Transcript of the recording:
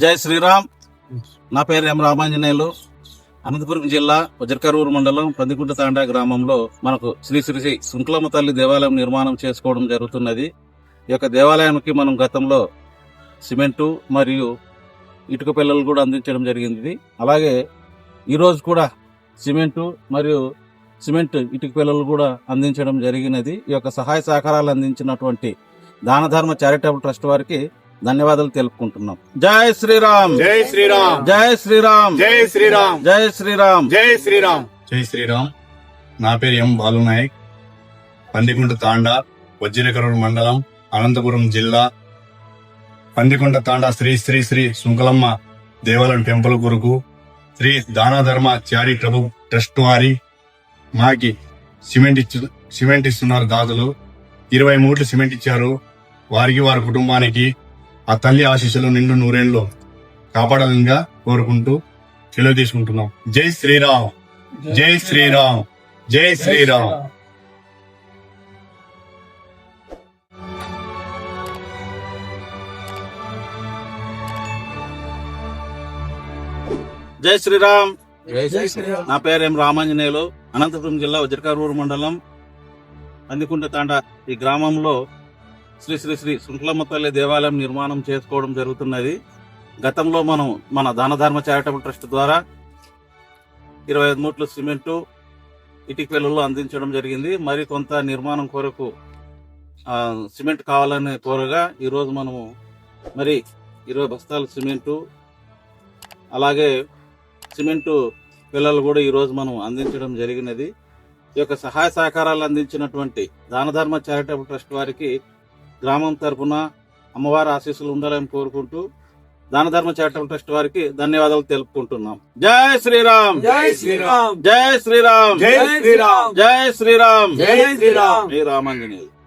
జై శ్రీరామ్. నా పేరు ఎం రామాంజనేయులు. అనంతపురం జిల్లా వజ్రకరూరు మండలం పందికుంట తాండా గ్రామంలో మనకు శ్రీ శ్రీ శ్రీ శృంఖలమ్మ తల్లి దేవాలయం నిర్మాణం చేసుకోవడం జరుగుతున్నది. ఈ యొక్క దేవాలయానికి మనం గతంలో సిమెంటు మరియు ఇటుక పిల్లలు కూడా అందించడం జరిగింది. అలాగే ఈరోజు కూడా సిమెంటు మరియు సిమెంట్ ఇటుక పిల్లలు కూడా అందించడం జరిగినది. ఈ యొక్క సహాయ సహకారాలు అందించినటువంటి దానధర్మ చారిటబుల్ ట్రస్ట్ వారికి ధన్యవాదాలు తెలుపుకుంటున్నాం. జై శ్రీరామ్. జై శ్రీరామ్. జై శ్రీరామ్. జై శ్రీరామ్. జై శ్రీరామ్. జై శ్రీరామ్. జై శ్రీరామ్. నా పేరు ఎం బాలు నాయక్. పందికుంట తాండా వజ్రకరూరు మండలం అనంతపురం జిల్లా. పందికుంట తాండా శ్రీ శ్రీ శ్రీ సుంకలమ్మ దేవాలయం టెంపుల్ కొరకు శ్రీ దానధర్మ చారిటబుల్ ట్రస్ట్ వారి మాకి సిమెంట్ ఇచ్చు సిమెంట్ ఇస్తున్నారు దాతలు ఇరవై మూట్లు సిమెంట్ ఇచ్చారు. వారికి వారి కుటుంబానికి ఆ తల్లి ఆశీస్సులు నిండు నూరేళ్ళు కాపాడాలంగా కోరుకుంటూ సెలవు తీసుకుంటున్నాం. జై శ్రీరామ్. జై శ్రీరామ్. జై శ్రీరామ్. జై శ్రీరామ్. జై శ్రీరామ్. నా పేరు రామాంజనేయులు. అనంతపురం జిల్లా వజ్రకరూరు మండలం పందికుంట తాండ ఈ గ్రామంలో శ్రీ శ్రీ శ్రీ శృంఖలమ్మ తల్లి దేవాలయం నిర్మాణం చేసుకోవడం జరుగుతున్నది. గతంలో మనం మన దాన ధర్మ చారిటబుల్ ట్రస్ట్ ద్వారా ఇరవై ఐదు మూట్లు సిమెంటు ఇటుక పిల్లలు అందించడం జరిగింది. మరి కొంత నిర్మాణం కొరకు సిమెంట్ కావాలని కోరగా ఈరోజు మనము మరి ఇరవై బస్తాల సిమెంటు అలాగే సిమెంటు పిల్లలు కూడా ఈరోజు మనం అందించడం జరిగినది. ఈ యొక్క సహాయ సహకారాలు అందించినటువంటి దానధర్మ చారిటబుల్ ట్రస్ట్ వారికి గ్రామం తరపున అమ్మవారి ఆశీస్సులు ఉండాలని కోరుకుంటూ దానధర్మ చారిటబుల్ ట్రస్ట్ వారికి ధన్యవాదాలు తెలుపుకుంటున్నాం. జై శ్రీరామ్! జై శ్రీరామ్! జై శ్రీరామ్! జై శ్రీరామ్! జై శ్రీరామ్! జై శ్రీరామ్! జై రామాంజనేయులు.